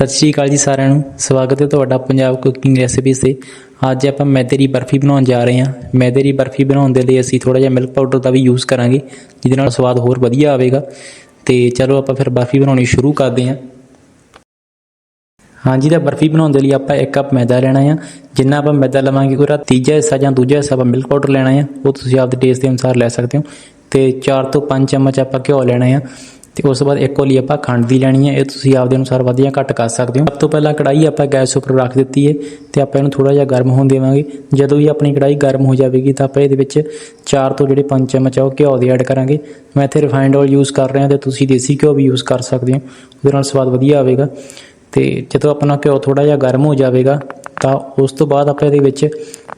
ਸਤਿ ਸ਼੍ਰੀ ਅਕਾਲ ਜੀ ਸਾਰਿਆਂ ਨੂੰ। ਸਵਾਗਤ ਹੈ ਤੁਹਾਡਾ ਪੰਜਾਬ ਕੁਕਿੰਗ ਰੈਸਿਪੀਜ਼ ਤੇ। ਅੱਜ ਆਪਾਂ ਮੈਦੇ ਦੀ ਬਰਫੀ ਬਣਾਉਣ ਜਾ ਰਹੇ ਹਾਂ। ਮੈਦੇ ਦੀ ਬਰਫੀ ਬਣਾਉਣ ਦੇ ਲਈ ਅਸੀਂ ਥੋੜਾ ਜਿਹਾ ਮਿਲਕ ਪਾਊਡਰ ਦਾ ਵੀ ਯੂਜ਼ ਕਰਾਂਗੇ, ਜਿਹਦੇ ਨਾਲ ਸਵਾਦ ਹੋਰ ਵਧੀਆ ਆਵੇਗਾ। ਤੇ ਚਲੋ ਆਪਾਂ ਫਿਰ ਬਰਫੀ ਬਣਾਉਣੀ ਸ਼ੁਰੂ ਕਰਦੇ ਹਾਂ। ਹਾਂਜੀ, ਤਾਂ ਬਰਫੀ ਬਣਾਉਣ ਦੇ ਲਈ ਆਪਾਂ 1 ਕੱਪ ਮੈਦਾ ਲੈਣਾ ਆ, ਜਿੰਨਾ ਆਪਾਂ ਮੈਦਾ ਲਵਾਂਗੇ ਉਹਦਾ ਤੀਜਾ ਹਿੱਸਾ ਜਾਂ ਦੂਜਾ ਹਿੱਸਾ ਆਪਾਂ ਮਿਲਕ ਪਾਊਡਰ ਲੈਣਾ ਆ, ਉਹ ਤੁਸੀਂ ਆਪਦੇ ਟੇਸਟ ਦੇ ਅਨੁਸਾਰ ਲੈ ਸਕਦੇ ਹੋ। ਤੇ 4 ਤੋਂ 5 ਚਮਚ ਆਪਾਂ ਘਿਓ ਲੈਣਾ ਆ। ਤੇ ਉਸ ਤੋਂ ਬਾਅਦ ਇੱਕ ਕੋਲੀ ਆਪਾਂ ਖੰਡ ਦੀ ਲੈਣੀ ਹੈ, ਇਹ ਤੁਸੀਂ ਆਪਦੇ ਅਨੁਸਾਰ ਵਧੀਆ ਘੱਟ ਕਰ ਸਕਦੇ ਹੋ। ਸਭ ਤੋਂ ਪਹਿਲਾਂ ਕੜਾਈ ਆਪਾਂ ਗੈਸ ਉੱਪਰ ਰੱਖ ਦਿੱਤੀ ਹੈ ਤੇ ਆਪਾਂ ਇਹਨੂੰ ਥੋੜਾ ਜਿਹਾ ਗਰਮ ਹੋਣ ਦੇਵਾਂਗੇ। ਜਦੋਂ ਵੀ ਆਪਣੀ ਕੜਾਈ ਗਰਮ ਹੋ ਜਾਵੇਗੀ ਤਾਂ ਆਪਾਂ ਇਹਦੇ ਵਿੱਚ 4 ਤੋਂ ਜਿਹੜੇ 5 ਚਮਚ ਆ ਉਹ ਘਿਓ ਦੇ ਐਡ ਕਰਾਂਗੇ। ਮੈਂ ਇੱਥੇ ਰਿਫਾਈਨਡ ਆਇਲ ਯੂਜ਼ ਕਰ ਰਿਹਾ ਤੇ ਤੁਸੀਂ ਦੇਸੀ ਘਿਓ ਵੀ ਯੂਜ਼ ਕਰ ਸਕਦੇ ਹੋ। ਉਹਦੇ ਨਾਲ ਸਵਾਦ ਵਧੀਆ ਆਵੇਗਾ। ਤੇ ਜਦੋਂ ਆਪਣਾ ਘਿਓ ਥੋੜਾ ਜਿਹਾ ਗਰਮ ਹੋ ਜਾਵੇਗਾ ਤਾਂ ਉਸ ਤੋਂ ਬਾਅਦ ਆਪਾਂ ਇਹਦੇ ਵਿੱਚ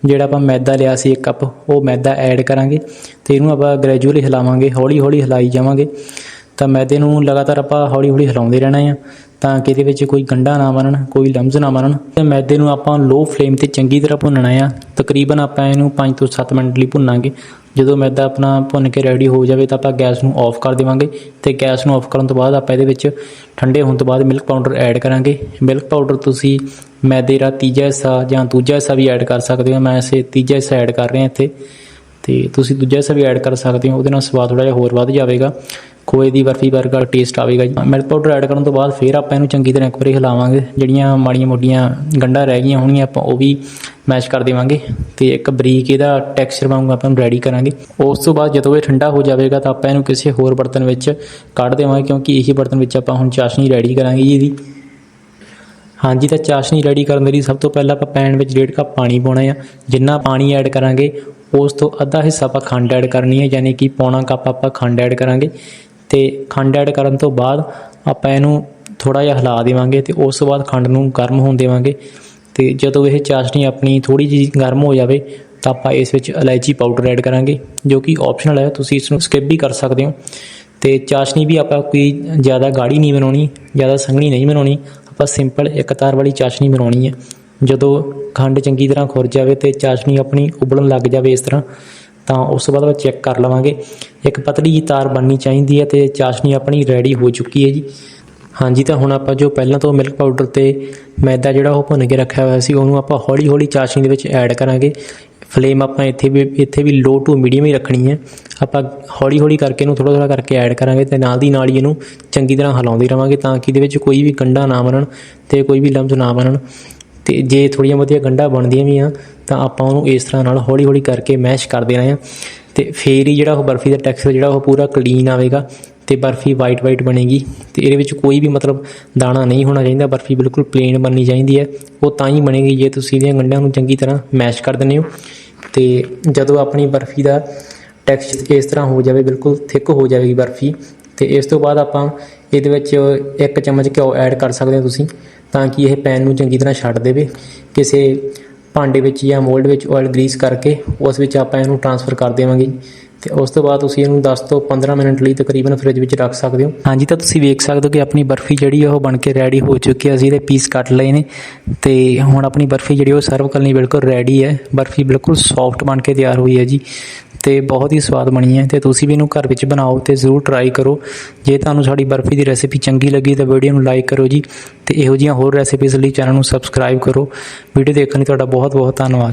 ਜਿਹੜਾ ਆਪਾਂ ਮੈਦਾ ਲਿਆ ਸੀ 1 ਕੱਪ, ਉਹ ਮੈਦਾ ਐਡ ਕਰਾਂਗੇ ਤੇ ਇਹਨੂੰ ਆਪਾਂ ਗ੍ਰੈਜੂਅਲੀ ਹਿਲਾਵਾਂਗੇ ਹੌਲੀ ਹੌਲੀ ਹਿਲਾਈ ਜਾਵਾਂਗੇ। ਤਾਂ ਮੈਦੇ ਨੂੰ ਲਗਾਤਾਰ ਆਪਾਂ ਹੌਲੀ ਹੌਲੀ ਹਿਲਾਉਂਦੇ ਰਹਿਣਾ ਆ, ਤਾਂ ਕਿ ਇਹਦੇ ਵਿੱਚ ਕੋਈ ਗੰਢਾ ਨਾ ਬਣਨ ਕੋਈ ਲੰਮਸ ਨਾ ਬਣਨ ਤੇ ਮੈਦੇ ਨੂੰ ਆਪਾਂ ਲੋ ਫਲੇਮ ਤੇ ਚੰਗੀ ਤਰ੍ਹਾਂ ਭੁੰਨਣਾ ਆ। ਤਕਰੀਬਨ ਆਪਾਂ ਇਹਨੂੰ 5 ਤੋਂ 7 ਮਿੰਟ ਲਈ ਭੁੰਨਾਂਗੇ। ਜਦੋਂ ਮੈਦਾ ਆਪਣਾ ਭੁੰਨ ਕੇ ਰੈਡੀ ਹੋ ਜਾਵੇ ਤਾਂ ਆਪਾਂ ਗੈਸ ਨੂੰ ਆਫ ਕਰ ਦੇਵਾਂਗੇ। ਤੇ ਗੈਸ ਨੂੰ ਆਫ ਕਰਨ ਤੋਂ ਬਾਅਦ ਆਪਾਂ ਇਹਦੇ ਵਿੱਚ ਠੰਡੇ ਹੋਣ ਤੋਂ ਬਾਅਦ ਮਿਲਕ ਪਾਊਡਰ ਐਡ ਕਰਾਂਗੇ। ਮਿਲਕ ਪਾਊਡਰ ਤੁਸੀਂ ਮੈਦੇ ਦਾ ਤੀਜਾ ਹਿੱਸਾ ਜਾਂ ਦੂਜਾ ਹਿੱਸਾ ਵੀ ਐਡ ਕਰ ਸਕਦੇ ਹੋ। ਮੈਂ ਇਸੇ ਤੀਜਾ ਹਿੱਸਾ ਐਡ ਕਰ ਰਿਹਾ ਇੱਥੇ। ਤੇ ਤੁਸੀਂ ਦੂਜਾ ਹਿੱਸਾ ਵੀ ਐਡ ਕਰ ਸਕਦੇ ਹੋ। ਉਹਦੇ ਨਾਲ ਸਵਾਦ ਥੋੜਾ ਜਿਹਾ ਹੋਰ ਵੱਧ ਜਾਵੇਗਾ। ਖੋਏ ਦੀ ਬਰਫੀ ਵਰਗਾ ਟੇਸਟ ਆਵੇਗਾ ਜੀ। ਮਿਲਕ ਪਾਊਡਰ ਐਡ ਕਰਨ ਤੋਂ ਬਾਅਦ ਫਿਰ ਆਪਾਂ ਇਹਨੂੰ ਚੰਗੀ ਤਰ੍ਹਾਂ ਇੱਕ ਵਾਰੀ ਹਿਲਾਵਾਂਗੇ। ਜਿਹੜੀਆਂ ਮਾੜੀਆਂ ਮੋਟੀਆਂ ਗੰਢਾਂ ਰਹਿ ਗਈਆਂ ਹੋਣਗੀਆਂ, ਆਪਾਂ ਉਹ ਵੀ ਮੈਸ਼ ਕਰ ਦੇਵਾਂਗੇ ਤੇ ਇੱਕ ਬਰੀਕ ਇਹਦਾ ਟੈਕਸਚਰ ਵਾਂਗੂ ਆਪਾਂ ਨੂੰ ਰੈਡੀ ਕਰਾਂਗੇ। ਉਸ ਤੋਂ ਬਾਅਦ ਜਦੋਂ ਇਹ ਠੰਡਾ ਹੋ ਜਾਵੇਗਾ ਤਾਂ ਆਪਾਂ ਇਹਨੂੰ ਕਿਸੇ ਹੋਰ ਬਰਤਨ ਵਿੱਚ ਕੱਢ ਦੇਵਾਂਗੇ, ਕਿਉਂਕਿ ਇਹੀ ਬਰਤਨ ਵਿੱਚ ਆਪਾਂ ਹੁਣ ਚਾਸ਼ਨੀ ਰੈਡੀ ਕਰਾਂਗੇ ਜੀ ਇਹਦੀ। ਹਾਂਜੀ, ਤਾਂ ਚਾਸ਼ਨੀ ਰੈਡੀ ਕਰਨ ਦੇ ਲਈ ਸਭ ਤੋਂ ਪਹਿਲਾਂ ਆਪਾਂ ਪੈਨ ਵਿੱਚ 1.5 ਕੱਪ ਪਾਣੀ ਪਾਉਣਾ ਆ। ਜਿੰਨਾ ਪਾਣੀ ਐਡ ਕਰਾਂਗੇ, ਉਸ ਤੋਂ ਅੱਧਾ ਹਿੱਸਾ ਆਪਾਂ ਖੰਡ ਐਡ ਕਰਨੀ ਹੈ ਯਾਨੀ ਕਿ ਪੌਣਾ ਕੱਪ ਆਪਾਂ ਖੰਡ ਐਡ ਕਰਾਂਗੇ। ਤੇ ਖੰਡ ਐਡ ਕਰਨ ਤੋਂ ਬਾਅਦ ਆਪਾਂ ਇਹਨੂੰ ਥੋੜਾ ਜਿਹਾ ਹਿਲਾ ਦੇਵਾਂਗੇ ਤੇ ਉਸ ਤੋਂ ਬਾਅਦ ਖੰਡ ਨੂੰ ਗਰਮ ਹੋਣ ਦੇਵਾਂਗੇ। ਤੇ ਜਦੋਂ ਇਹ ਚਾਸ਼ਨੀ ਆਪਣੀ ਥੋੜੀ ਜਿਹੀ ਗਰਮ ਹੋ ਜਾਵੇ ਤਾਂ ਆਪਾਂ ਇਸ ਵਿੱਚ ਇਲਾਇਚੀ ਪਾਊਡਰ ਐਡ ਕਰਾਂਗੇ, ਜੋ ਕਿ ਆਪਸ਼ਨਲ ਹੈ, ਤੁਸੀਂ ਇਸ ਨੂੰ ਸਕਿਪ ਵੀ ਕਰ ਸਕਦੇ ਹੋ। ਤੇ ਚਾਸ਼ਨੀ ਵੀ ਆਪਾਂ ਕੋਈ ਜ਼ਿਆਦਾ ਗਾੜੀ ਨਹੀਂ ਬਣਾਉਣੀ, ਜ਼ਿਆਦਾ ਸੰਘਣੀ ਨਹੀਂ ਬਣਾਉਣੀ, ਆਪਾਂ ਸਿੰਪਲ ਇੱਕ ਤਾਰ ਵਾਲੀ ਚਾਸ਼ਨੀ ਬਣਾਉਣੀ ਹੈ। ਜਦੋਂ ਖੰਡ ਚੰਗੀ ਤਰ੍ਹਾਂ ਖੁਰ ਜਾਵੇ ਤੇ ਚਾਸ਼ਨੀ ਆਪਣੀ ਉਬਲਣ ਲੱਗ ਜਾਵੇ ਇਸ ਤਰ੍ਹਾਂ ਤਾਂ ਉਸ ਤੋਂ ਬਾਅਦ ਆਪਾਂ ਚੈੱਕ ਕਰ ਲਵਾਂਗੇ। ਇੱਕ ਪਤਲੀ ਜਿਹੀ ਤਾਰ ਬਣਨੀ ਚਾਹੀਦੀ ਹੈ ਤੇ ਚਾਸ਼ਨੀ ਆਪਣੀ ਰੈਡੀ ਹੋ ਚੁੱਕੀ ਹੈ ਜੀ। ਹਾਂਜੀ, ਤਾਂ ਹੁਣ ਆਪਾਂ ਜੋ ਪਹਿਲਾਂ ਤੋਂ ਮਿਲਕ ਪਾਊਡਰ ਤੇ ਮੈਦਾ ਜਿਹੜਾ ਉਹ ਭੁੰਨ ਕੇ ਰੱਖਿਆ ਹੋਇਆ ਸੀ, ਉਹਨੂੰ ਆਪਾਂ ਹੌਲੀ ਹੌਲੀ ਚਾਸ਼ਨੀ ਦੇ ਵਿੱਚ ਐਡ ਕਰਾਂਗੇ। ਫਲੇਮ ਆਪਾਂ ਇੱਥੇ ਵੀ ਇੱਥੇ ਵੀ ਲੋ ਟੂ ਮੀਡੀਅਮ ਹੀ ਰੱਖਣੀ ਹੈ। ਆਪਾਂ ਹੌਲੀ ਹੌਲੀ ਕਰਕੇ ਇਹਨੂੰ ਥੋੜਾ ਥੋੜਾ ਕਰਕੇ ਐਡ ਕਰਾਂਗੇ ਤੇ ਨਾਲ ਦੀ ਨਾਲ ਹੀ ਇਹਨੂੰ ਚੰਗੀ ਤਰ੍ਹਾਂ ਹਿਲਾਉਂਦੇ ਰਵਾਂਗੇ ਤਾਂ ਕਿ ਇਹਦੇ ਵਿੱਚ ਕੋਈ ਵੀ ਗੰਢਾ ਨਾ ਬਣਨ ਤੇ ਕੋਈ ਵੀ ਲੰਮਸ ਨਾ ਬਣਨ। ਤੇ ਜੇ ਥੋੜੀਆਂ ਬਹੁਤੀਆਂ ਗੰਢਾਂ ਬਣਦੀਆਂ ਵੀ ਆ, ਤਾਂ ਆਪਾਂ ਉਹਨੂੰ ਇਸ ਤਰ੍ਹਾਂ ਨਾਲ ਹੌਲੀ ਹੌਲੀ ਕਰਕੇ ਮੈਸ਼ ਕਰ ਦੇਣਾ ਆ। ਤੇ ਫੇਰ ਹੀ ਜਿਹੜਾ ਉਹ ਬਰਫੀ ਦਾ ਟੈਕਸਚਰ, ਜਿਹੜਾ ਉਹ ਪੂਰਾ ਕਲੀਨ ਆਵੇਗਾ ਤੇ ਬਰਫੀ ਵਾਈਟ ਵਾਈਟ ਬਣੇਗੀ। ਤੇ ਇਹਦੇ ਵਿੱਚ ਕੋਈ ਵੀ ਮਤਲਬ ਦਾਣਾ ਨਹੀਂ ਹੋਣਾ ਚਾਹੀਦਾ, ਬਰਫੀ ਬਿਲਕੁਲ ਪਲੇਨ ਬਣਨੀ ਚਾਹੀਦੀ ਹੈ। ਉਹ ਤਾਂ ਹੀ ਬਣੇਗੀ ਜੇ ਤੁਸੀਂ ਇਹਦੀਆਂ ਗੰਢਾਂ ਨੂੰ ਚੰਗੀ ਤਰ੍ਹਾਂ ਮੈਸ਼ ਕਰ ਦਿੰਦੇ ਹੋ। ਤੇ ਜਦੋਂ ਆਪਣੀ ਬਰਫੀ ਦਾ ਟੈਕਸਚਰ ਇਸ ਤਰ੍ਹਾਂ ਹੋ ਜਾਵੇ, ਬਿਲਕੁਲ ਥਿਕ ਹੋ ਜਾਵੇਗੀ ਬਰਫੀ ਤੇ ਇਸ ਤੋਂ ਬਾਅਦ ਆਪਾਂ ਇਹਦੇ ਵਿੱਚ ਇੱਕ ਚਮਚ ਘਿਓ ਐਡ ਕਰ ਸਕਦੇ ਹੋ ਤੁਸੀਂ, ਤਾਂ ਕਿ ਇਹ ਪੈਨ ਨੂੰ ਚੰਗੀ ਤਰ੍ਹਾਂ ਛੱਡ ਦੇਵੇ। ਕਿਸੇ ਭਾਂਡੇ ਵਿੱਚ ਜਾਂ ਮੋਲਡ ਵਿੱਚ ਆਇਲ ਗਰੀਸ ਕਰਕੇ ਉਸ ਵਿੱਚ ਆਪਾਂ ਇਹਨੂੰ ਟ੍ਰਾਂਸਫਰ ਕਰ ਦੇਵਾਂਗੇ। ਤੇ ਉਸ ਤੋਂ ਬਾਅਦ ਤੁਸੀਂ ਇਹਨੂੰ 10 ਤੋਂ 15 ਮਿੰਟ ਲਈ ਤਕਰੀਬਨ ਫ੍ਰਿਜ ਵਿੱਚ ਰੱਖ ਸਕਦੇ ਹੋ। ਹਾਂਜੀ, ਤਾਂ ਤੁਸੀਂ ਵੇਖ ਸਕਦੇ ਹੋ ਕਿ ਆਪਣੀ ਬਰਫੀ ਜਿਹੜੀ ਆ ਉਹ ਬਣ ਕੇ ਰੈਡੀ ਹੋ ਚੁੱਕੀ ਹੈ ਅਸੀਂ ਇਹਦੇ ਪੀਸ ਕੱਟ ਲਏ ਨੇ। ਤੇ ਹੁਣ ਆਪਣੀ ਬਰਫੀ ਜਿਹੜੀ ਉਹ ਸਰਵ ਕਰਨ ਲਈ ਬਿਲਕੁਲ ਰੈਡੀ ਹੈ ਬਰਫੀ ਬਿਲਕੁਲ ਸੌਫਟ ਬਣ ਕੇ ਤਿਆਰ ਹੋਈ ਹੈ ਜੀ। ਤੇ ਬਹੁਤ ਹੀ ਸਵਾਦ ਬਣੀ ਹੈ ਤੇ ਤੁਸੀਂ ਵੀ ਇਹਨੂੰ ਘਰ ਵਿੱਚ ਬਣਾਓ ਤੇ ਜ਼ਰੂਰ ਟਰਾਈ ਕਰੋ। ਜੇ ਤੁਹਾਨੂੰ ਸਾਡੀ ਬਰਫੀ ਦੀ ਰੈਸਿਪੀ ਚੰਗੀ ਲੱਗੀ ਤਾਂ ਵੀਡੀਓ ਨੂੰ ਲਾਈਕ ਕਰੋ ਜੀ ਤੇ ਇਹੋ ਜਿਹੀਆਂ ਹੋਰ ਰੈਸਿਪੀਜ਼ ਲਈ ਚੈਨਲ ਨੂੰ ਸਬਸਕ੍ਰਾਈਬ ਕਰੋ। ਵੀਡੀਓ ਦੇਖਣ ਲਈ ਤੁਹਾਡਾ ਬਹੁਤ ਬਹੁਤ ਧੰਨਵਾਦ।